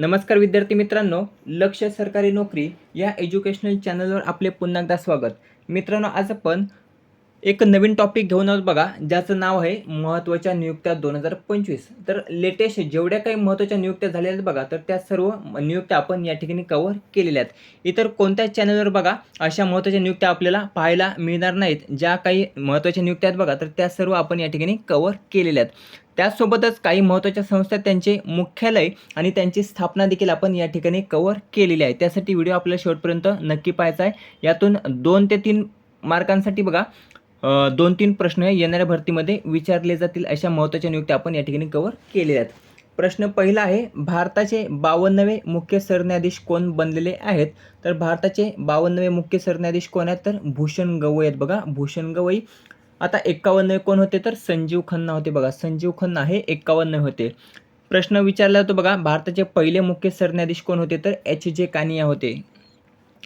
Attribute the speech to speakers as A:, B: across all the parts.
A: नमस्कार विद्यार्थी मित्रांनो लक्ष सरकारी नोकरी या एज्युकेशनल चॅनलवर आपले पुन्हा एकदा स्वागत. मित्रांनो आज आपण एक नवीन टॉपिक घेऊन आहोत बघा ज्याचं नाव आहे महत्त्वाच्या नियुक्त्या दोन हजार पंचवीस. तर लेटेस्ट जेवढ्या काही महत्त्वाच्या नियुक्त्या झालेल्या आहेत बघा तर त्या सर्व नियुक्त्या आपण या ठिकाणी कव्हर केलेल्या आहेत. इतर कोणत्याच चॅनलवर बघा अशा महत्त्वाच्या नियुक्त्या आपल्याला पाहायला मिळणार नाहीत. ज्या काही महत्त्वाच्या नियुक्त्या आहेत बघा तर त्या सर्व आपण या ठिकाणी कव्हर केलेल्या आहेत. त्याचसोबतच काही महत्त्वाच्या संस्था त्यांचे मुख्यालय आणि त्यांची स्थापना देखील आपण या ठिकाणी कव्हर केलेली आहे. त्यासाठी व्हिडिओ आपल्याला शेवटपर्यंत नक्की पाहायचा आहे. यातून दोन ते तीन मार्कांसाठी बघा दोन तीन प्रश्न येणाऱ्या भरतीमध्ये विचारले जातील अशा महत्त्वाच्या नियुक्त्या आपण या ठिकाणी कव्हर केलेल्या आहेत. प्रश्न पहिला आहे भारताचे बावन्नवे मुख्य सरन्यायाधीश कोण बनलेले आहेत? तर भारताचे बावन्नवे मुख्य सरन्यायाधीश कोण आहेत? तर भूषण गवई आहेत बघा. भूषण गवई आता एक्कावन्न कोण होते तर संजीव खन्ना होते बघा. संजीव खन्ना हे एक्कावन्न होते. प्रश्न विचारला होतो बघा भारताचे पहिले मुख्य सरन्यायाधीश कोण होते तर एच जे कानिया होते.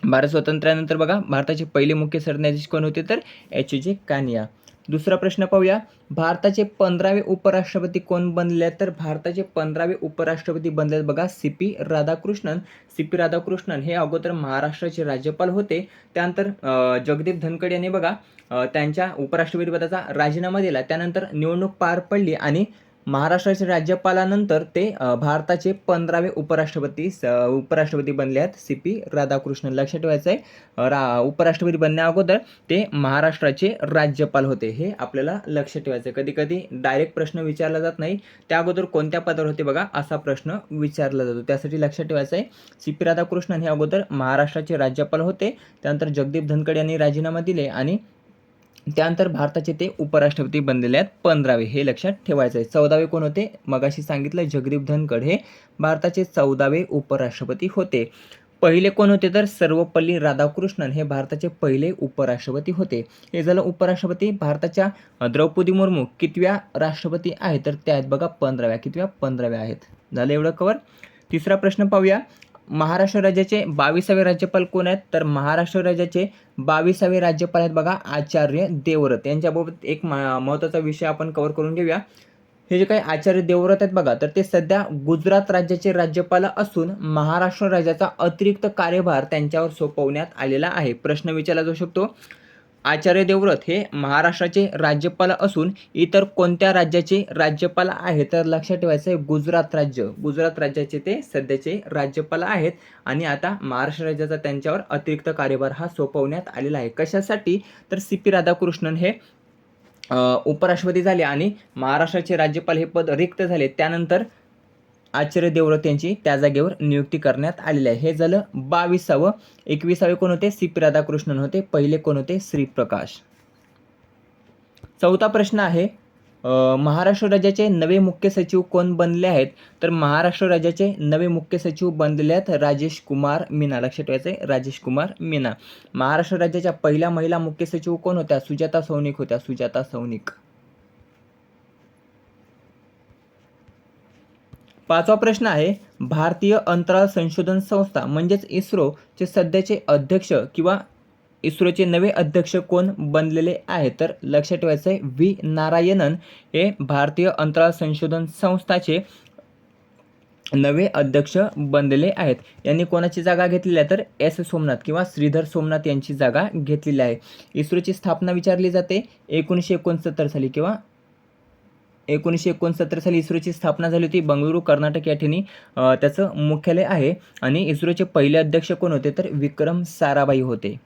A: भारत स्वातंत्र्यानंतर बघा भारताचे पहिले मुख्य सरन्यायाधीश कोण होते तर एच जे कानिया. दुसरा प्रश्न पाहूया. भारताचे पंधरावे उपराष्ट्रपती कोण बनले तर भारताचे पंधरावे उपराष्ट्रपती बनले आहेत बघा C P Radhakrishnan. C P Radhakrishnan हे अगोदर महाराष्ट्राचे राज्यपाल होते. त्यानंतर जगदीप धनखड यांनी बघा त्यांच्या उपराष्ट्रपतीपदाचा राजीनामा दिला. त्यानंतर निवडणूक पार पडली आणि महाराष्ट्राच्या राज्यपालानंतर ते भारताचे पंधरावे उपराष्ट्रपती स- उपराष्ट्रपती बनले आहेत. C P Radhakrishnan. लक्षात ठेवायचं आहे रा उपराष्ट्रपती बनण्या अगोदर ते महाराष्ट्राचे राज्यपाल होते. हे आपल्याला लक्षात ठेवायचं आहे कधी कधी डायरेक्ट प्रश्न विचारला जात नाही. त्या अगोदर कोणत्या पदावर होते बघा असा प्रश्न विचारला जातो. त्यासाठी लक्षात ठेवायचं आहे सी पी राधाकृष्णन हे अगोदर महाराष्ट्राचे राज्यपाल होते. त्यानंतर जगदीप धनखड यांनी राजीनामा दिले आणि त्यानंतर भारताचे ते उपराष्ट्रपती बनलेले आहेत पंधरावे. हे लक्षात ठेवायचं आहे. चौदावे कोण होते? मगाशी सांगितलं जगदीप धनखड. हे भारताचे चौदावे उपराष्ट्रपती होते. पहिले कोण होते तर सर्वपल्ली राधाकृष्णन हे भारताचे पहिले उपराष्ट्रपती होते. हे झालं उपराष्ट्रपती. भारताच्या द्रौपदी मुर्मू कितव्या राष्ट्रपती आहेत? तर त्या आहेत बघा पंधराव्या कितव्या? पंधराव्या आहेत. झालं एवढं कवर तिसरा प्रश्न पाहूया. महाराष्ट्र राज्याचे बावीसावे राज्यपाल कोण आहेत? तर महाराष्ट्र राज्याचे बावीसावे राज्यपाल आहेत बघा आचार्य देवव्रत. यांच्याबाबत एक महत्त्वाचा विषय आपण कव्हर करून घेऊया. हे जे काही आचार्य देवव्रत आहेत बघा तर ते सध्या गुजरात राज्याचे राज्यपाल असून महाराष्ट्र राज्याचा अतिरिक्त कार्यभार त्यांच्यावर सोपवण्यात आलेला आहे. प्रश्न विचारला जाऊ शकतो. आचार्य देवव्रत हे महाराष्ट्राचे राज्यपाल असून इतर कोणत्या राज्याचे राज्यपाल आहेत? तर लक्षात ठेवायचं आहे गुजरात राज्य. गुजरात राज्याचे ते सध्याचे राज्यपाल आहेत. आणि आता महाराष्ट्र राज्याचा त्यांच्यावर अतिरिक्त कार्यभार हा सोपवण्यात आलेला आहे. कशासाठी? तर सी पी राधाकृष्णन हे उपराष्ट्रपती झाले आणि महाराष्ट्राचे राज्यपाल हे पद रिक्त झाले. त्यानंतर आचार्य देवव्रत यांची त्या जागेवर नियुक्ती करण्यात आलेली आहे. हे झालं बावीसावं एकविसावे कोण होते? सी पी राधाकृष्णन होते. पहिले कोण होते? श्रीप्रकाश चौथा प्रश्न आहे महाराष्ट्र राज्याचे नवे मुख्य सचिव कोण बनले आहेत? तर महाराष्ट्र राज्याचे नवे मुख्य सचिव बनलेले आहेत राजेश कुमार मीना. लक्षात ठेवायचं राजेश कुमार मीना. महाराष्ट्र राज्याच्या पहिल्या महिला मुख्य सचिव कोण होत्या? सुजाता सौनिक होत्या. सुजाता सौनिक पाचवा प्रश्न आहे भारतीय अंतराळ संशोधन संस्था म्हणजेच इस्रोचे सध्याचे अध्यक्ष किंवा इस्रोचे नवे अध्यक्ष कोण बनलेले आहेत तर लक्षात ठेवायचं आहे व्ही. नारायणन हे भारतीय अंतराळ संशोधन संस्थाचे नवे अध्यक्ष बनलेले आहेत. यांनी कोणाची जागा घेतलेली आहे? तर एस. सोमनाथ किंवा श्रीधर सोमनाथ यांची जागा घेतलेली आहे. इस्रोची स्थापना विचारली जाते एकोणीसशे एकोणसत्तर साली किंवा एकोणीसशे एकोणसत्तर साली इस्रोची स्थापना झाली होती. बंगळुरू कर्नाटक या ठिकाणी त्याचं मुख्यालय आहे. आणि इस्रोचे पहिले अध्यक्ष कोण होते? तर विक्रम साराभाई होते.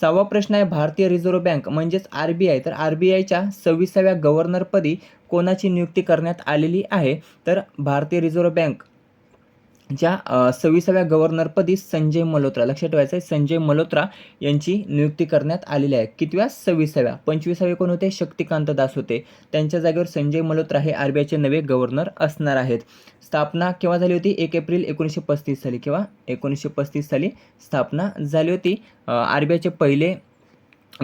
A: सहावा प्रश्न आहे भारतीय रिझर्व्ह बँक म्हणजेच आर बी आय. तर आर बी आयच्या सव्वीसाव्या गव्हर्नरपदी कोणाची नियुक्ती करण्यात आलेली आहे? तर भारतीय रिझर्व्ह बँक ज्या सव्वीसाव्या गव्हर्नरपदी संजय मल्होत्रा लक्षात ठेवायचं आहे संजय मल्होत्रा यांची नियुक्ती करण्यात आलेली आहे. कितव्या? सव्वीसाव्या. पंचवीसावे कोण होते? शक्तिकांत दास होते. त्यांच्या जागेवर संजय मल्होत्रा हे आर बी आयचे नवे गव्हर्नर असणार आहेत. स्थापना केव्हा झाली होती? एक एप्रिल एकोणीसशे पस्तीस साली किंवा एकोणीसशे पस्तीस साली स्थापना झाली होती. आर बी आयचे पहिले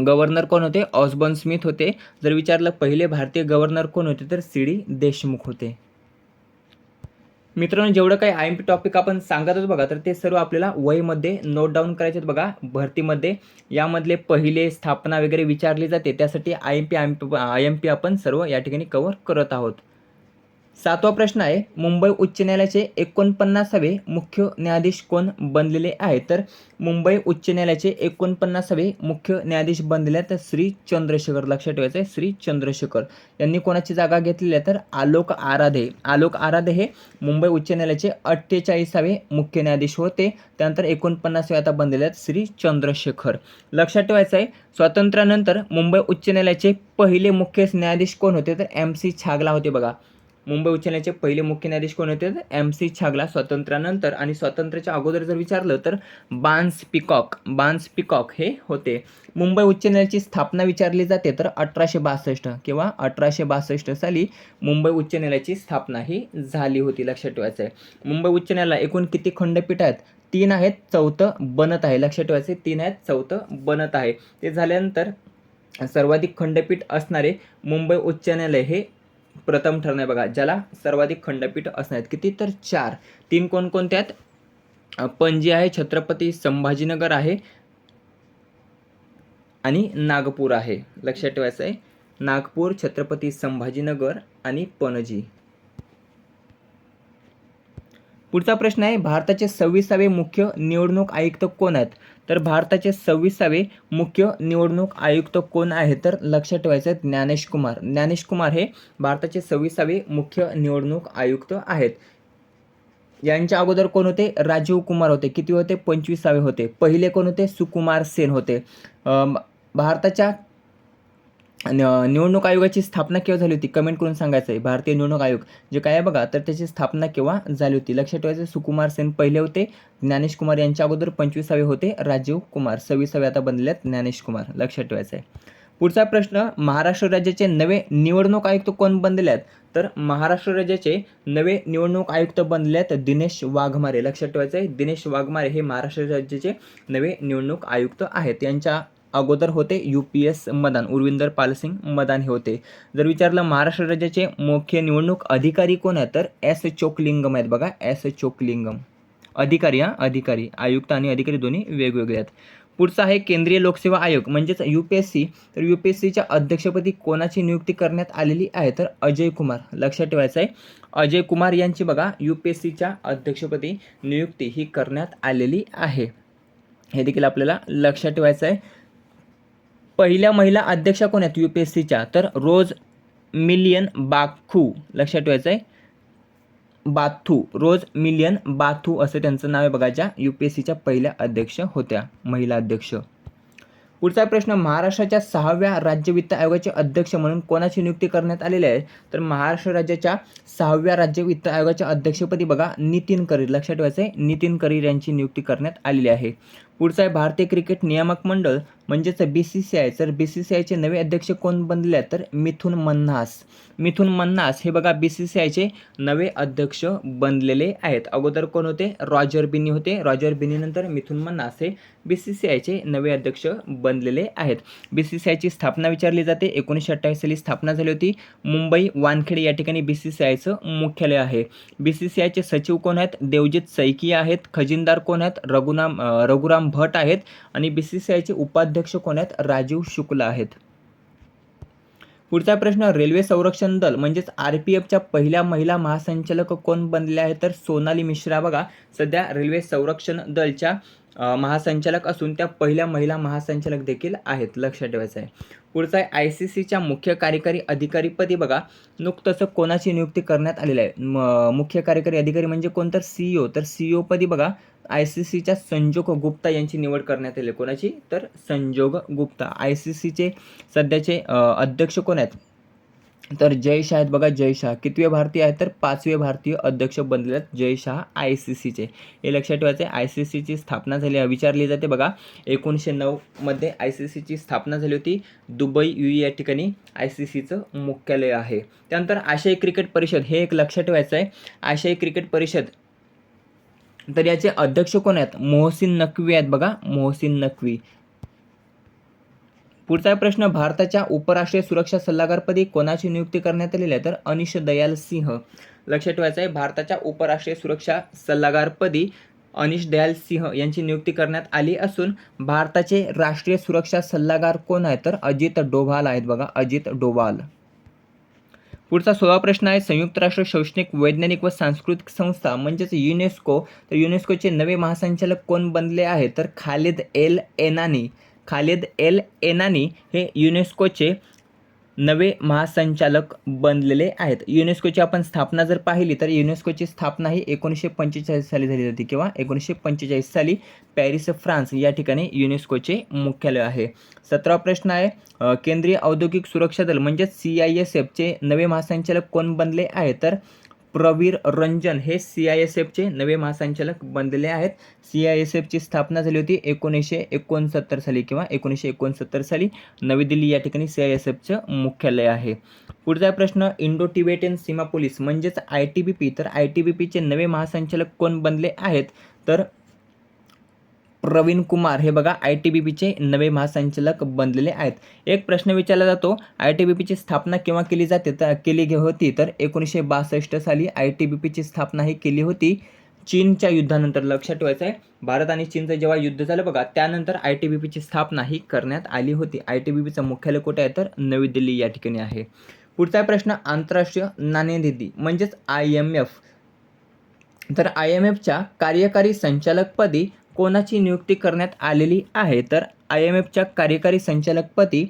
A: गव्हर्नर कोण होते? ऑस्बॉन स्मिथ होते. जर विचारलं पहिले भारतीय गव्हर्नर कोण होते? तर सी डी देशमुख होते. मित्रांनो जेवढं काही आय एम पी टॉपिक आपण सांगत बघा तर ते सर्व आपल्याला वहीमध्ये नोट डाऊन करायचे आहेत बघा भरतीमध्ये. यामधले पहिले स्थापना वगैरे विचारली जाते त्यासाठी I M P I M P I M P आपण सर्व या ठिकाणी कव्हर करत आहोत. सातवा प्रश्न आहे मुंबई उच्च न्यायालयाचे एकोणपन्नासावे मुख्य न्यायाधीश कोण बनलेले आहे तर मुंबई उच्च न्यायालयाचे एकोणपन्नासावे मुख्य न्यायाधीश बनलेले आहेत तर श्री चंद्रशेखर. लक्षात ठेवायचं आहे श्री चंद्रशेखर. यांनी कोणाची जागा घेतलेली आहे? तर आलोक आराधे. आलोक आराधे हे मुंबई उच्च न्यायालयाचे अठ्ठेचाळीसावे मुख्य न्यायाधीश होते. त्यानंतर एकोणपन्नासावे आता बनलेले आहेत श्री चंद्रशेखर. लक्षात ठेवायचं आहे स्वातंत्र्यानंतर मुंबई उच्च न्यायालयाचे पहिले मुख्य न्यायाधीश कोण होते? तर एम सी छागला होते बघा. मुंबई उच्च न्यायालयाचे पहिले मुख्य न्यायाधीश कोण होते? एम सी छागला स्वातंत्र्यानंतर. आणि स्वातंत्र्याच्या अगोदर जर विचारलं तर बान्स पिकॉक बान्स पिकॉक हे होते. मुंबई उच्च न्यायालयाची स्थापना विचारली जाते तर अठराशे बासष्ट किंवा अठराशे बासष्ट साली मुंबई उच्च न्यायालयाची स्थापना ही झाली होती. लक्षात ठेवायचं आहे मुंबई उच्च न्यायालय एकूण किती खंडपीठ आहेत? तीन आहेत चौथं बनत आहे. लक्षात ठेवायचे तीन आहेत चौथं बनत आहे. ते झाल्यानंतर सर्वाधिक खंडपीठ असणारे मुंबई उच्च न्यायालय हे प्रथम ठरणार बघा ज्याला सर्वाधिक खंडपीठ असणार आहेत. किती तर चार. तीन कोणकोणत्या आहेत? पणजी आहे छत्रपती संभाजीनगर आहे आणि नागपूर आहे. लक्षात ठेवायचं आहे. नागपूर छत्रपती संभाजीनगर आणि पणजी. पुढचा प्रश्न आहे भारताचे सव्वीसावे मुख्य निवडणूक आयुक्त कोण आहेत? तर भारताचे सव्वीसावे मुख्य निवडणूक आयुक्त कोण आहेत तर लक्षात ठेवायचं आहे ज्ञानेश कुमार. ज्ञानेश कुमार हे भारताचे सव्वीसावे मुख्य निवडणूक आयुक्त आहेत. यांच्या अगोदर कोण होते? राजीव कुमार होते. किती होते? पंचवीसावे होते. पहिले कोण होते? सुकुमार सेन होते. भारताच्या न- निवडणूक आयोगाची स्थापना केव्हा झाली होती? कमेंट करून सांगायचं आहे भारतीय निवडणूक आयोग जे काय आहे बघा तर त्याची स्थापना केव्हा झाली होती? लक्षात ठेवायचं सुकुमार सेन पहिले होते ज्ञानेश कुमार यांच्या अगोदर पंचवीसावे होते राजीव कुमार सव्वीसावे आता बनलेले आहेत ज्ञानेश कुमार. लक्षात ठेवायचं आहे पुढचा प्रश्न महाराष्ट्र राज्याचे नवे निवडणूक आयुक्त कोण बनलेले आहेत तर महाराष्ट्र राज्याचे नवे निवडणूक आयुक्त बनले आहेत दिनेश वाघमारे. लक्षात ठेवायचं आहे दिनेश वाघमारे हे महाराष्ट्र राज्याचे नवे निवडणूक आयुक्त आहेत. यांच्या अगोदर होते U P S Madan. Urvinder Palsingh Madan हे होते. जर विचारलं महाराष्ट्र राज्याचे मुख्य निवडणूक अधिकारी कोण आहेत तर एस चोकलिंगम आहेत बघा. एस चोकलिंगम. अधिकारी हा अधिकारी. आयुक्त आणि अधिकारी दोन्ही वेगवेगळे आहेत. पुढचा आहे केंद्रीय लोकसेवा आयोग म्हणजेच यू पी एस सी. तर यू पी एस सीच्या अध्यक्षपदी कोणाची नियुक्ती करण्यात आलेली आहे तर अजय कुमार. लक्षात ठेवायचं आहे अजय कुमार यांची बघा यू पी एस सीच्या अध्यक्षपदी नियुक्ती ही करण्यात आलेली आहे. हे देखील आपल्याला लक्षात ठेवायचं आहे पहिल्या महिला अध्यक्षा कोण आहेत? यू पी एस सीच्या. तर रोज मिलियन बाखू लक्षात ठेवायचं आहे बाथू रोज मिलियन बाथू असं त्यांचं नाव आहे बघा ज्या यू पी एस सीच्या पहिल्या अध्यक्ष होत्या महिला अध्यक्ष. पुढचा प्रश्न महाराष्ट्राच्या सहाव्या राज्य वित्त आयोगाचे अध्यक्ष म्हणून कोणाची नियुक्ती करण्यात आलेली आहे? तर महाराष्ट्र राज्याच्या सहाव्या राज्य वित्त आयोगाच्या अध्यक्षपदी बघा नितीन करीर. लक्षात ठेवायचं आहे नितीन करीर यांची नियुक्ती करण्यात आलेली आहे. पुढचा आहे भारतीय क्रिकेट नियामक मंडळ म्हणजेच बी सी सी आय तर बी सी सी आयचे नवे अध्यक्ष कोण बनले तर मिथुन मन्हास. मिथुन मन्हास हे बघा बी सी सी आयचे नवे अध्यक्ष बनलेले आहेत. अगोदर कोण होते? रॉजर बिनी होते. रॉजर बिनीनंतर मिथुन मन्हास हे बी सी सी आयचे नवे अध्यक्ष बनलेले आहेत. बी सी सी आयची स्थापना विचारली जाते. एकोणीसशे अठ्ठावीस साली स्थापना झाली होती. मुंबई वानखेडे या ठिकाणी बी सी सी आयचं मुख्यालय आहे. बी सी सी आयचे सचिव कोण आहेत? देवजित सैकी आहेत. खजिनदार कोण आहेत? रघुनाम रघुराम भट आहेत आणि बी सी सी आयचे उपाध्यक्ष कोण आहेत? राजीव शुक्ला आहेत. पुढचा प्रश्न रेल्वे संरक्षण दल म्हणजेच आर पी एफच्या पहिल्या महिला महासंचालक कोण बनल्या आहेत? तर सोनाली मिश्रा. बघा सध्या रेल्वे संरक्षण दलच्या महासंचालक असून त्या पहिल्या महिला महासंचालक देखील आहेत लक्षात ठेवायचं आहे पुढचा आहे आय सी सीच्या मुख्य कार्यकारी अधिकारीपदी बघा नुकतंच कोणाची नियुक्ती करण्यात आलेली आहे? म- मुख्य कार्यकारी अधिकारी म्हणजे कोण? तर सीईओ तर सीईओ पदी बघा आय सी सीच्या संजोग गुप्ता यांची निवड करण्यात आली कोणाची? तर संजोग गुप्ता. आय सी सीचे सध्याचे अध्यक्ष कोण आहेत? तर जय शाह आहेत बघा जय शाह. कितवे भारतीय आहेत तर पाचवे भारतीय अध्यक्ष बनलेले आहेत जय शाह आय सी सीचे हे लक्षात ठेवायचे आय सी सीची स्थापना झाली आहे. विचारली जाते बघा एकोणीसशे नऊमध्ये आय सी सीची स्थापना झाली होती. दुबई यू या ठिकाणी आय सी सीचं मुख्यालय आहे. त्यानंतर आशियाई क्रिकेट परिषद हे एक लक्षात ठेवायचं आहे आशियाई क्रिकेट परिषद. तर याचे अध्यक्ष कोण आहेत? मोहसिन नक्वी आहेत बघा मोहसिन नक्वी. पुढचा प्रश्न भारताच्या उपराष्ट्रीय सुरक्षा सल्लागारपदी कोणाची नियुक्ती करण्यात आलेली आहे? तर अनिश दयाल सिंह. लक्षात ठेवायचं आहे भारताच्या उपराष्ट्रीय सुरक्षा सल्लागारपदी अनिश दयाल सिंह यांची नियुक्ती करण्यात आली असून भारताचे राष्ट्रीय सुरक्षा सल्लागार कोण आहेत? तर अजित डोभाल आहेत बघा अजित डोभाल. पुढचा सोळा प्रश्न आहे संयुक्त राष्ट्र शैक्षणिक वैज्ञानिक व सांस्कृतिक संस्था म्हणजेच युनेस्को तर युनेस्कोचे नवे महासंचालक कोण बनले आहे तर Khaled El Enany. Khaled El Enany हे युनेस्कोचे नवे महासंचालक बनलेले आहेत. युनेस्कोची आपण स्थापना जर पाहिली तर युनेस्कोची स्थापना ही एकोणीसशे पंचेचाळीस साली झाली होती किंवा एकोणीसशे पंचेचाळीस साली पॅरिस फ्रान्स या ठिकाणी युनेस्कोचे मुख्यालय आहे. सतरा प्रश्न आहे केंद्रीय औद्योगिक सुरक्षा दल म्हणजेच सी आय एस एफचे नवे महासंचालक कोण बनले आहे? तर प्रवीर रंजन हे सी आय एस एफचे नवे महासंचालक बनलेले आहेत. सी आय एस एफची स्थापना झाली होती एकोणीसशे एकोणसत्तर साली किंवा एकोणीसशे एकोणसत्तर साली. नवी दिल्ली या ठिकाणी सी आय एस एफचं मुख्यालय आहे. पुढचा प्रश्न इंडो टिबेटियन सीमा पोलीस म्हणजेच आय टी बी पी तर आय टी बी पीचे नवे महासंचालक कोण बनले आहेत? तर प्रवीण कुमार हे बघा आय टी बी पीचे नवे महासंचालक बनलेले आहेत. एक प्रश्न विचारला जातो आय टी बी पीची स्थापना केव्हा केली जाते? तर केली होती तर एकोणीसशे बासष्ट साली आय टी बी पीची स्थापना ही केली होती. चीनच्या युद्धानंतर लक्षात ठेवायचं आहे भारत आणि चीनचं जेव्हा युद्ध झालं बघा त्यानंतर आय टी बी पीची स्थापना ही करण्यात आली होती. आय टी बी पीचं मुख्यालय कुठे आहे? तर नवी दिल्ली या ठिकाणी आहे. पुढचा प्रश्न आंतरराष्ट्रीय नाणेनिधी म्हणजेच आय एम एफ. तर आय एम एफच्या कार्यकारी संचालकपदी कोणाची नियुक्ती करण्यात आलेली आहे? तर आय एम एफच्या कार्यकारी संचालकपदी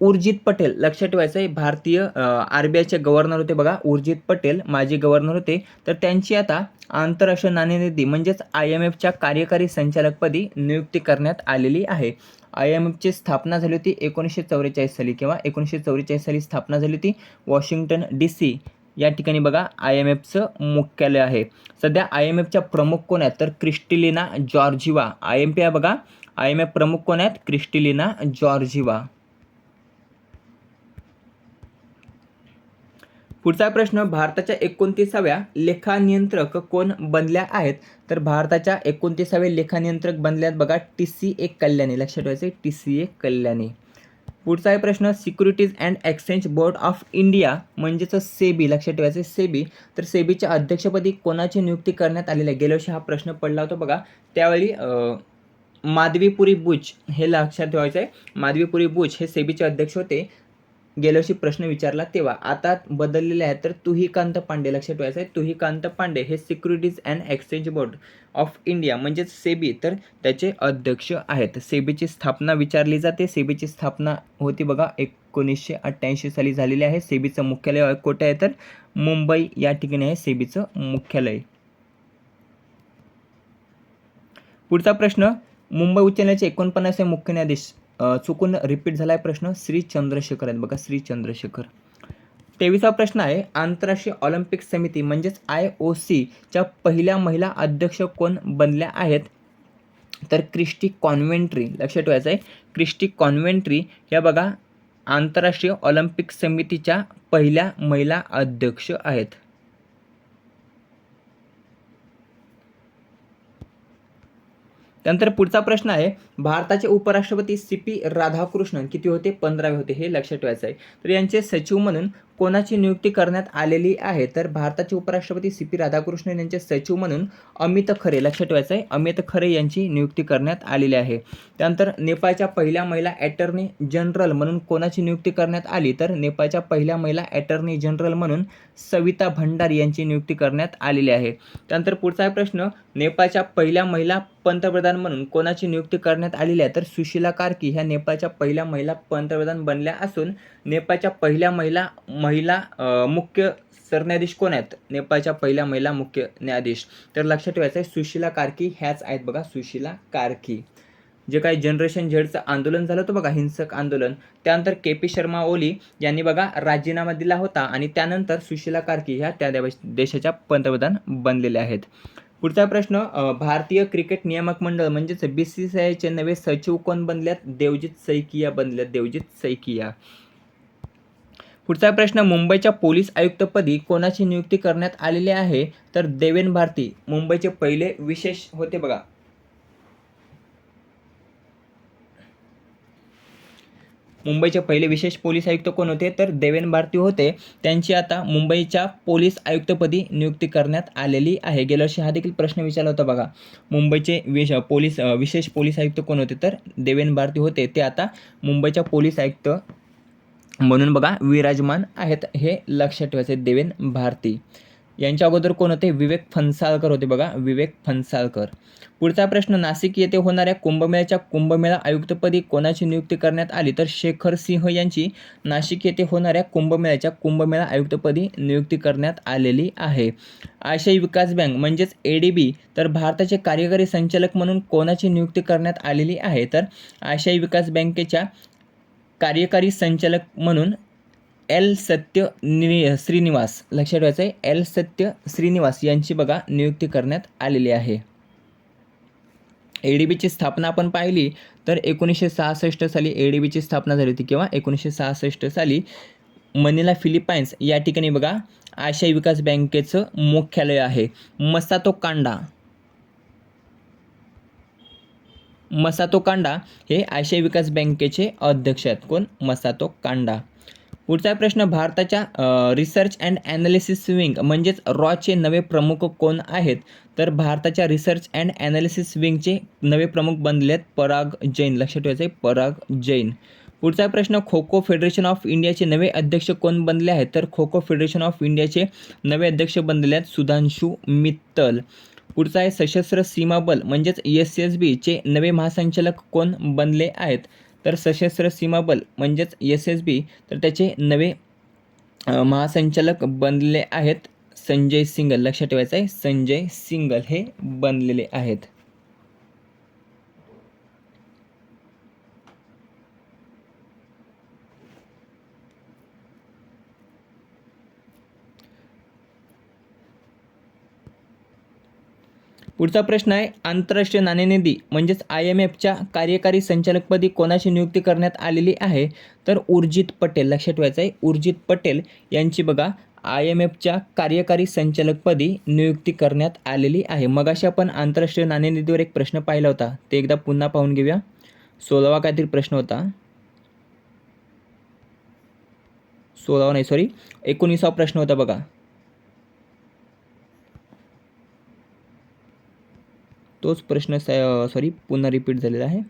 A: उर्जित पटेल. लक्षात ठेवायचं आहे भारतीय आर बी आयचे गव्हर्नर होते बघा उर्जित पटेल माजी गव्हर्नर होते. तर त्यांची आता आंतरराष्ट्रीय नाणेनिधी म्हणजेच आय एम एफच्या कार्यकारी संचालकपदी नियुक्ती करण्यात आलेली आहे. आय एम एफची स्थापना झाली होती एकोणीसशे चौवेचाळीस साली किंवा एकोणीसशे चौवेचाळीस साली स्थापना झाली होती वॉशिंग्टन डी सी. या ठिकाणी बघा आय एम एफचं मुख्यालय आहे. सध्या आय एम एफच्या प्रमुख कोण आहेत? तर Kristalina Georgieva. I M F आहे बघा. आय एम एफ प्रमुख कोण आहेत? Kristalina Georgieva. पुढचा प्रश्न भारताच्या एकोणतीसाव्या लेखानियंत्रक कोण बनल्या आहेत? तर भारताच्या एकोणतीसाव्या लेखानियंत्रक बनल्यात बघा टी सी ए कल्याणी. लक्षात ठेवायचं टी सी ए कल्याणी. पुढचा आहे प्रश्न securities and exchange board of India म्हणजेच सेबी लक्षात ठेवायचं सेबी. तर सेबीच्या अध्यक्षपदी कोणाची नियुक्ती करण्यात आलेली आहे? गेल्या वर्षी हा प्रश्न पडला होता बघा. त्यावेळी माधवीपुरी बुच हे लक्षात ठेवायचं आहे. माधवीपुरी बुच हे सेबीचे अध्यक्ष होते. गेल्या वर्षी प्रश्न विचारला तेव्हा आता बदललेले आहेत तर तुहीकांत पांडे लक्षात ठेवायचं आहे तुहीकांत पांडे हे securities and exchange board of India म्हणजेच सेबी तर त्याचे अध्यक्ष आहेत. सेबीची स्थापना विचारली जाते. सेबीची स्थापना होती बघा एकोणीसशे अठ्ठ्याऐंशी साली झालेली आहे. सेबीचं मुख्यालय कुठे आहे? तर मुंबई या ठिकाणी आहे सेबीचं मुख्यालय. पुढचा प्रश्न मुंबई उच्च न्यायालयाचे एकोणपन्नासवे मुख्य न्यायाधीश चुकून रिपीट झाला आहे प्रश्न श्री चंद्रशेखर आहेत. बघा श्री चंद्रशेखर. तेवीसा प्रश्न आहे आंतरराष्ट्रीय ऑलिम्पिक समिती म्हणजेच आय ओ सीच्या पहिल्या महिला अध्यक्ष कोण बनल्या आहेत? तर क्रिस्टी कॉन्व्हेंट्री लक्षात ठेवायचं आहे. क्रिस्टी कॉन्व्हेंट्री ह्या बघा आंतरराष्ट्रीय ऑलिम्पिक समितीच्या पहिल्या महिला अध्यक्ष आहेत. त्यानंतर पुढचा प्रश्न आहे भारताचे उपराष्ट्रपती सी पी राधाकृष्णन किती होते? पंधरावे होते हे लक्षात ठेवायचं आहे. तर यांचे सचिव म्हणून कोणाची नियुक्ती करण्यात आलेली आहे? तर भारताचे उपराष्ट्रपती सी पी राधाकृष्णन यांचे सचिव म्हणून अमित खरे लक्षात ठेवायचं आहे अमित खरे यांची नियुक्ती करण्यात आलेली आहे. त्यानंतर नेपाळच्या पहिल्या महिला ॲटर्नी जनरल म्हणून कोणाची नियुक्ती करण्यात आली? तर नेपाळच्या पहिल्या महिला ॲटर्नी जनरल म्हणून सविता भंडारी यांची नियुक्ती करण्यात आलेली आहे. त्यानंतर पुढचा प्रश्न नेपाळच्या पहिल्या महिला पंतप्रधान म्हणून कोणाची नियुक्ती करण्यात आलेली आहे? तर सुशीला कार्की ह्या नेपाळच्या पहिल्या महिला पंतप्रधान बनल्या असून नेपाळच्या पहिल्या महिला महिला मुख्य सरन्यायाधीश कोण आहेत? नेपाळच्या पहिल्या महिला मुख्य न्यायाधीश. तर लक्षात ठेवायचं आहे सुशीला कार्की ह्याच आहेत बघा सुशीला कार्की. जे काही जनरेशन झेडचं आंदोलन झालं होतं बघा हिंसक आंदोलन. त्यानंतर के पी शर्मा ओली यांनी बघा राजीनामा दिला होता आणि त्यानंतर सुशीला कार्की ह्या त्या देशाच्या पंतप्रधान बनलेल्या आहेत. पुढचा प्रश्न भारतीय क्रिकेट नियामक मंडळ म्हणजेच बी सी सी आयचे नवे सचिव कोण बनल्यात देवजित सैकिया बनल्यात देवजित सैकिया. पुढचा प्रश्न मुंबईच्या पोलीस आयुक्तपदी कोणाची नियुक्ती करण्यात आलेली आहे? तर देवेन भारती मुंबईचे पहिले विशेष होते बघा. मुंबईचे पहिले विशेष पोलीस आयुक्त कोण होते? तर देवेन भारती होते. त्यांची आता मुंबईच्या पोलीस आयुक्तपदी नियुक्ती करण्यात आलेली आहे. गेल्या वर्षी हा देखील प्रश्न विचारला होता बघा. मुंबईचे विश पोलीस विशेष पोलीस आयुक्त कोण होते? तर देवेन भारती होते. ते आता मुंबईच्या पोलीस आयुक्त म्हणून बघा विराजमान आहेत हे लक्षात ठेवायचे देवेन भारती. यांच्या अगोदर कोण होते? विवेक फणसाळकर होते बघा विवेक फणसाळकर. पुढचा प्रश्न नाशिक येथे होणाऱ्या कुंभमेळ्याच्या कुंभमेळा आयुक्तपदी कोणाची नियुक्ती करण्यात आली? तर शेखर सिंह यांची नाशिक येथे होणाऱ्या कुंभमेळ्याच्या कुंभमेळा आयुक्तपदी नियुक्ती करण्यात आलेली आहे. आशियाई विकास बँक म्हणजेच ए डी बी तर भारताचे कार्यकारी संचालक म्हणून कोणाची नियुक्ती करण्यात आलेली आहे? तर आशियाई विकास बँकेच्या कार्यकारी संचालक म्हणून एल सत्य नि श्रीनिवास लक्षात ठेवायचं आहे एल सत्य श्रीनिवास यांची बघा नियुक्ती करण्यात आलेली आहे. ए डी बीची स्थापना आपण पाहिली तर एकोणीसशे सहासष्ट साली ए डी बीची स्थापना झाली होती किंवा एकोणीसशे सहासष्ट साली मनिला फिलिपाईन्स या ठिकाणी बघा आशियाई विकास बँकेचं मुख्यालय आहे. मसातो कांडा मसातो कांडा हे आशिया विकास बँकेचे अध्यक्ष आहेत. कोण? मसातो कांडा. पुढचा प्रश्न भारताच्या रिसर्च अँड ॲनालिसिस विंग म्हणजेच रॉचे नवे प्रमुख कोण आहेत? तर भारताच्या रिसर्च अँड ॲनालिसिस विंगचे नवे प्रमुख बनले आहेत पराग जैन. लक्षात ठेवायचं आहे पराग जैन. पुढचा प्रश्न खो खो फेडरेशन ऑफ इंडियाचे नवे अध्यक्ष कोण बनले आहेत? तर खो खो फेडरेशन ऑफ इंडियाचे नवे अध्यक्ष बनलेले आहेत सुधांशू मित्तल. पुढचा आहे सशस्त्र सीमा बल म्हणजेच एस एस बीचे नवे महासंचालक कोण बनले आहेत? तर सशस्त्र सीमा बल म्हणजेच एस एस बी तर त्याचे नवे महासंचालक बनले आहेत संजय सिंगल. लक्षात ठेवायचं आहे संजय सिंगल हे बनलेले आहेत. पुढचा प्रश्न आहे आंतरराष्ट्रीय नाणेनिधी म्हणजेच आय एम एफच्या कार्यकारी संचालकपदी कोणाची नियुक्ती करण्यात आलेली आहे? तर उर्जित पटेल लक्षात ठेवायचं आहे उर्जित पटेल यांची बघा आय एम एफच्या कार्यकारी संचालकपदी नियुक्ती करण्यात आलेली आहे. मगाशी आपण आंतरराष्ट्रीय नाणेनिधीवर एक प्रश्न पाहिला होता ते एकदा पुन्हा पाहून घेऊया. सोळावा काहीतरी प्रश्न होता. सोळावा नाही सॉरी एकोणीसावा प्रश्न होता बघा. तोच प्रश्न सॉरी पुन्हा रिपीट झालेला आहे.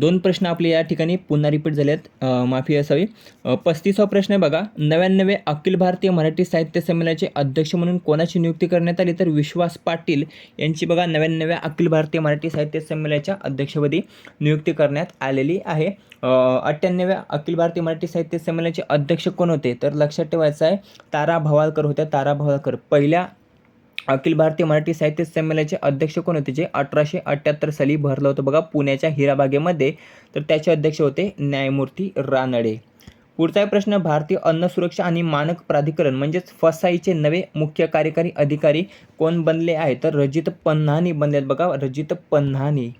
A: दोन प्रश्न आपले या ठिकाणी पुन्हा रिपीट झाले आहेत माफी असावी. पस्तीसावा प्रश्न आहे बघा. नव्याण्णवे अखिल भारतीय मराठी साहित्य संमेलनाचे अध्यक्ष म्हणून कोणाची नियुक्ती करण्यात आली? तर विश्वास पाटील यांची बघा नव्याण्णव्या अखिल भारतीय मराठी साहित्य संमेलनाच्या अध्यक्षपदी नियुक्ती करण्यात आलेली आहे. अठ्ठ्याण्णव्या अखिल भारतीय मराठी साहित्य संमेलनाचे अध्यक्ष कोण होते? तर लक्षात ठेवायचं आहे तारा भवालकर होत्या. तारा भवालकर. पहिल्या अखिल भारतीय मराठी साहित्य संमेलनाचे अध्यक्ष कोण होते? जे अठराशे अठ्ठ्याहत्तर साली भरलं होतं. बघा पुण्याच्या हिराबागेमध्ये. तर त्याचे अध्यक्ष होते न्यायमूर्ती रानडे. पुढचा प्रश्न भारतीय अन्न सुरक्षा आणि मानक प्राधिकरण म्हणजेच फसाईचे नवे मुख्य कार्यकारी अधिकारी कोण बनले आहे तर रजित पन्हानी बनले आहेत बघा. रजित पन्हानी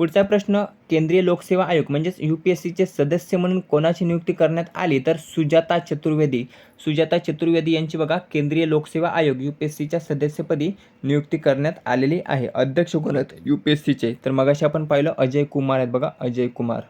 A: पुढचा प्रश्न केंद्रीय लोकसेवा आयोग म्हणजेच यू पी एस सीचे सदस्य म्हणून कोणाची नियुक्ती करण्यात आली? तर सुजाता चतुर्वेदी. सुजाता चतुर्वेदी यांची बघा केंद्रीय लोकसेवा आयोग यू पी एस सीच्या सदस्यपदी नियुक्ती करण्यात आलेली आहे. अध्यक्ष कोण आहेत? यू पी एस सीचे. तर मगाशी आपण पाहिलं अजय कुमार आहेत बघा अजय कुमार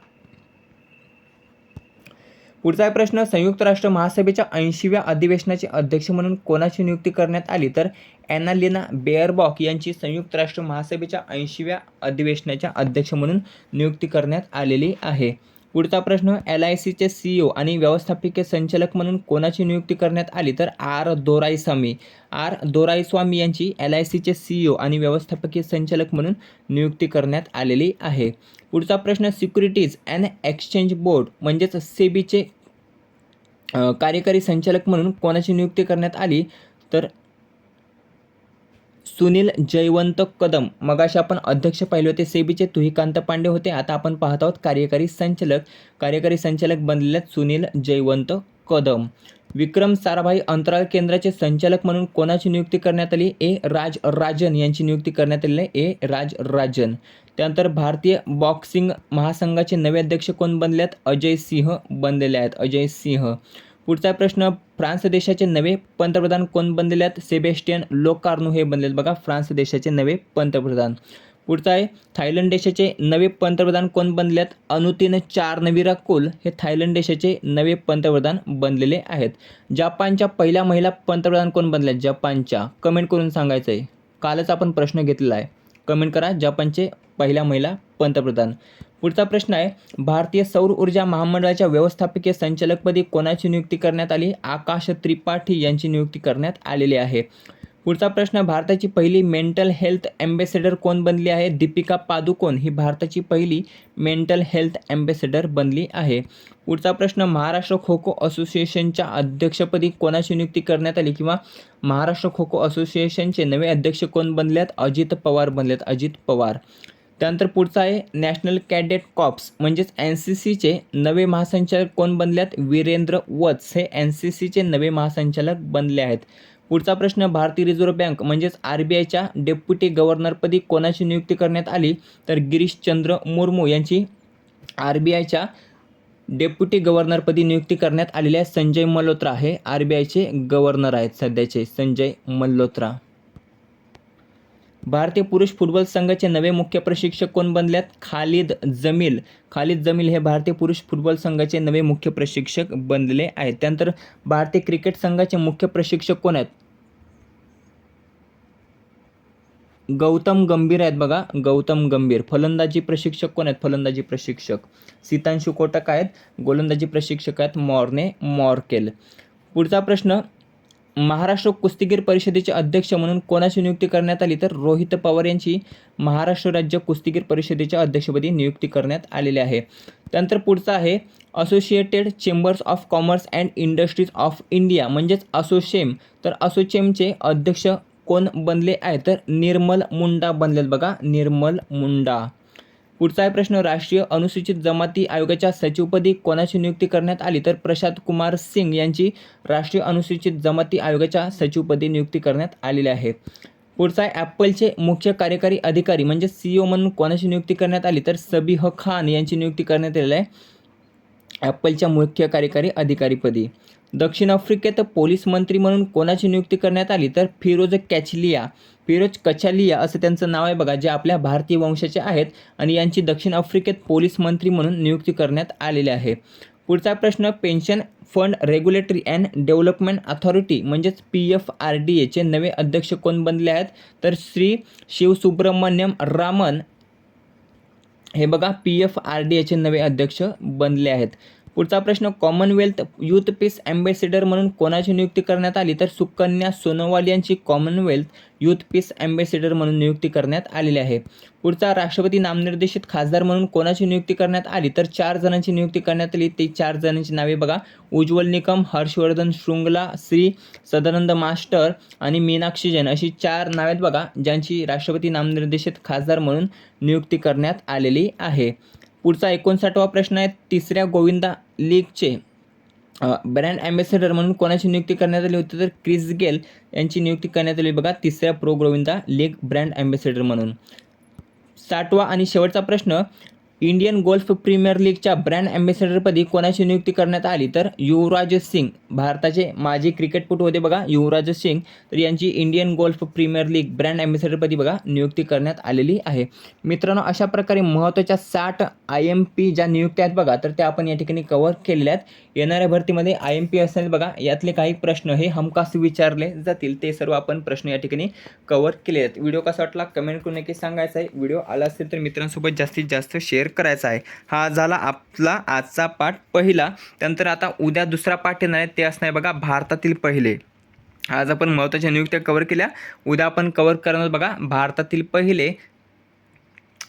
A: पुढचा प्रश्न संयुक्त राष्ट्र महासभेच्या ऐंशीव्या अधिवेशनाचे अध्यक्ष म्हणून कोणाची नियुक्ती करण्यात आली? तर ॲनालिना बेअरबॉक यांची संयुक्त राष्ट्र महासभेच्या ऐंशीव्या अधिवेशनाच्या अध्यक्ष म्हणून नियुक्ती करण्यात आलेली आहे. पुढचा प्रश्न एल आय सीचे सी आणि व्यवस्थापकीय संचालक म्हणून कोणाची नियुक्ती करण्यात आली तर आर दोराईस्वामी. आर दोराईस्वामी यांची एल आय सीचे सी आणि व्यवस्थापकीय संचालक म्हणून नियुक्ती करण्यात आलेली आहे. पुढचा प्रश्न सिक्युरिटीज अँड एक्सचेंज बोर्ड म्हणजेच सेबीचे कार्यकारी संचालक म्हणून कोणाची नियुक्ती करण्यात आली तर सुनील जयवंत कदम. मगाशी आपण अध्यक्ष पाहिले होते. सेबीचे तुहिकांत पांडे होते. आता आपण पाहत आहोत कार्यकारी संचालक कार्यकारी संचालक बनलेले आहेत सुनील जयवंत कदम. विक्रम साराभाई अंतराळ केंद्राचे संचालक म्हणून कोणाची नियुक्ती करण्यात आली? ए. राज राजन यांची नियुक्ती करण्यात आली आहे. ए. राज राजन त्यानंतर भारतीय बॉक्सिंग महासंघाचे नवे अध्यक्ष कोण बनले आहेत अजय सिंह बनलेले आहेत. अजय सिंह. पुढचा प्रश्न फ्रान्स देशाचे नवे पंतप्रधान कोण बनलेले आहेत सेबेस्टियन लोकार्नो हे बनलेत आहेत बघा फ्रान्स देशाचे नवे पंतप्रधान. पुढचा आहे थायलंड देशाचे नवे पंतप्रधान कोण बनले आहेत अनुतीन चार नवीरा कुल हे थायलंड देशाचे नवे पंतप्रधान बनलेले आहेत. जपानच्या पहिल्या महिला पंतप्रधान कोण बनल्या? आहेत जपानच्या. कमेंट करून सांगायचं आहे कालच आपण प्रश्न घेतलेला आहे. कमेंट करा जपानचे पहिल्या महिला पंतप्रधान. पुढचा प्रश्न आहे भारतीय सौर ऊर्जा महामंडळाच्या व्यवस्थापकीय संचालकपदी कोणाची नियुक्ती करण्यात आली? आकाश त्रिपाठी यांची नियुक्ती करण्यात आलेली आहे. पुढचा प्रश्न भारताची पहिली मेंटल हेल्थ ॲम्बेसेडर कोण बनली आहे? दीपिका पादुकोण ही भारताची पहिली मेंटल हेल्थ ॲम्बेसेडर बनली आहे. पुढचा प्रश्न महाराष्ट्र खो खो असोसिएशनच्या अध्यक्षपदी कोणाची नियुक्ती करण्यात आली किंवा महाराष्ट्र खो खो असोसिएशनचे नवे अध्यक्ष कोण बनले आहेत अजित पवार बनलेत. अजित पवार. त्यानंतर पुढचा आहे नॅशनल कॅडेट कॉप्स म्हणजेच एन सी सीचे नवे महासंचालक कोण बनल्यात? वीरेंद्र वत्स हे एन सी सीचे नवे महासंचालक बनले आहेत. पुढचा प्रश्न भारतीय रिझर्व्ह बँक म्हणजेच आर बी आयच्या डेप्युटी गव्हर्नरपदी कोणाची नियुक्ती करण्यात आली? तर गिरीशचंद्र मुर्मू यांची आर बी आयच्या डेप्युटी गव्हर्नरपदी नियुक्ती करण्यात आलेल्या संजय मल्होत्रा हे आर बी आयचे गव्हर्नर आहेत सध्याचे. संजय मल्होत्रा. भारतीय पुरुष फुटबॉल संघाचे नवे मुख्य प्रशिक्षक कोण बनल्यात? खालिद जमील. खालिद जमील हे भारतीय पुरुष फुटबॉल संघाचे नवे मुख्य प्रशिक्षक बनले आहेत. त्यानंतर भारतीय क्रिकेट संघाचे मुख्य प्रशिक्षक कोण आहेत? गौतम गंभीर आहेत बघा. गौतम गंभीर. फलंदाजी प्रशिक्षक कोण आहेत? फलंदाजी प्रशिक्षक. सीतांशु कोटक आहेत. गोलंदाजी प्रशिक्षक आहेत मॉर्ने मॉर्केल. पुढचा प्रश्न महाराष्ट्र कुस्तीगीर परिषदेचे अध्यक्ष म्हणून कोणाची नियुक्ती करण्यात आली तर रोहित पवार यांची महाराष्ट्र राज्य कुस्तीगीर परिषदेच्या अध्यक्षपदी नियुक्ती करण्यात आलेली आहे. त्यानंतर पुढचा आहे associated chambers of commerce and industries of India म्हणजेच असोचेम. तर असोचेमचे अध्यक्ष कोण बनले आहे तर निर्मल मुंडा बनलेत बघा निर्मल मुंडा. पुढचा आहे प्रश्न. राष्ट्रीय अनुसूचित जमाती आयोगाच्या सचिवपदी कोणाची नियुक्ती करण्यात आली? तर प्रशांत कुमार सिंग यांची राष्ट्रीय अनुसूचित जमाती आयोगाच्या सचिवपदी नियुक्ती करण्यात आलेली आहे. पुढचा आहे ॲपलचे मुख्य कार्यकारी अधिकारी म्हणजे सीईओ म्हणून कोणाची नियुक्ती करण्यात आली? तर सबीह खान यांची नियुक्ती करण्यात आलेली आहे. ॲपलच्या मुख्य कार्यकारी अधिकारीपदी. दक्षिण आफ्रिकेत पोलीस मंत्री म्हणून कोणाची नियुक्ती करण्यात आली तर फिरोज कॅचलिया फिरोज कचालिया असं त्यांचं नाव आहे बघा जे आपल्या भारतीय वंशाचे आहेत आणि यांची दक्षिण आफ्रिकेत पोलीस मंत्री म्हणून नियुक्ती करण्यात आलेली आहे. पुढचा प्रश्न pension fund regulatory and development authority म्हणजेच पी एफ आर डी एचे नवे अध्यक्ष कोण बनले आहेत? तर श्री शिवसुब्रमण्यम रामन हे बघा पी एफ आर डी एचे नवे अध्यक्ष बनले आहेत. पुढचा प्रश्न कॉमनवेल्थ युथ पीस अँबॅसेडर म्हणून कोणाची नियुक्ती करण्यात आली? तर सुकन्या सोनोवाल यांची कॉमनवेल्थ युथ पीस अँबॅसेडर म्हणून नियुक्ती करण्यात आलेली आहे. पुढचा राष्ट्रपती नामनिर्देशित खासदार म्हणून कोणाची नियुक्ती करण्यात आली? तर चार जणांची नियुक्ती करण्यात आली. ते चार जणांची नावे बघा. उज्ज्वल निकम हर्षवर्धन शृंगला श्री सदानंद मास्टर आणि मीनाक्षी जैन अशी चार नावे आहेत बघा ज्यांची राष्ट्रपती नामनिर्देशित खासदार म्हणून नियुक्ती करण्यात आलेली आहे. पुढचा एकोणसाठवा प्रश्न आहे. तिसऱ्या गोविंदा लीगचे ब्रँड ॲम्बॅसेडर म्हणून कोणाची नियुक्ती करण्यात आली होती? तर क्रिस गेल यांची नियुक्ती करण्यात आली. बघा तिसऱ्या pro Govinda league brand ambassador म्हणून. सातवा आणि शेवटचा प्रश्न इंडियन गोल्फ प्रीमियर लीगच्या ब्रँड अँबॅसेडरपदी कोणाची नियुक्ती करण्यात आली? तर युवराज सिंग भारताचे माजी क्रिकेटपटू होते बघा युवराज सिंग. तर यांची Indian golf premier league brand अँबॅसेडरपदी बघा नियुक्ती करण्यात आलेली आहे. मित्रांनो अशा प्रकारे महत्त्वाच्या साठ आय एम पी ज्या नियुक्त्या आहेत बघा तर त्या आपण या ठिकाणी कव्हर केलेल्या आहेत. येणाऱ्या भरतीमध्ये आय एम पी असेल बघा यातले काही प्रश्न हे हमखास विचारले जातील. ते सर्व आपण प्रश्न या ठिकाणी कव्हर केले आहेत. व्हिडिओ कसा वाटला? कमेंट करून नक्की सांगायचा आहे. व्हिडिओ आला असेल तर मित्रांसोबत जास्तीत जास्त शेअर करायचा आहे. हा झाला आपला आजचा पाठ पहिला. त्यानंतर आता उद्या दुसरा पाठ येणार आहे. ते असणार आहे बघा भारतातील पहिले. आज आपण महत्त्वाच्या नियुक्त्या कव्हर केल्या. उद्या आपण कव्हर करणार बघा भारतातील पहिले.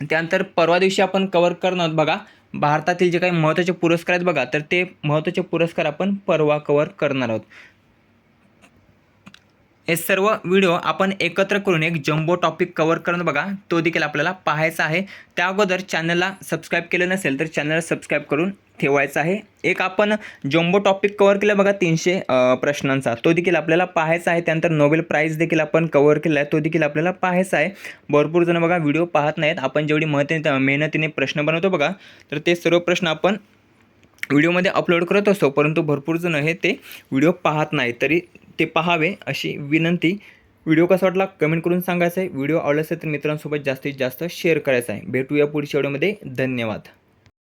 A: त्यानंतर परवा दिवशी आपण कव्हर करणार आहोत बघा. भारतातील जे काही महत्त्वाचे पुरस्कार आहेत बघा तर ते महत्त्वाचे पुरस्कार आपण परवा कव्हर करणार आहोत. हे सर्व व्हिडिओ आपण एकत्र करून एक जम्बो टॉपिक कवर करून बघा. तो देखील आपल्याला पाहायचा आहे. त्या अगोदर चॅनलला सबस्क्राईब केलं नसेल तर चॅनलला सबस्क्राईब करून ठेवायचं आहे. एक आपण जम्बो टॉपिक कवर केला बघा तीनशे प्रश्नांचा. तो देखील आपल्याला पाहायचा आहे. त्यानंतर नोबेल प्राईज देखील आपण कवर केला आहे. तो देखील आपल्याला पाहायचा आहे. भरपूर जण बघा व्हिडिओ पाहत नाहीत. आपण जेवढी महत्त्वाने मेहनतीने प्रश्न बनवतो बघा तर ते सर्व प्रश्न आपण व्हिडिओमध्ये अपलोड करत असतो परंतु भरपूर जण हे ते व्हिडिओ पाहत नाही. तरी ते पहावे अशी विनंती. व्हिडिओ कसा वाटला? कमेंट करून सांगायचं आहे. व्हिडिओ आवडला असेल तर मित्रांसोबत जास्तीत जास्त शेअर करायचा आहे. भेटूया पुढच्या व्हिडिओमध्ये. धन्यवाद.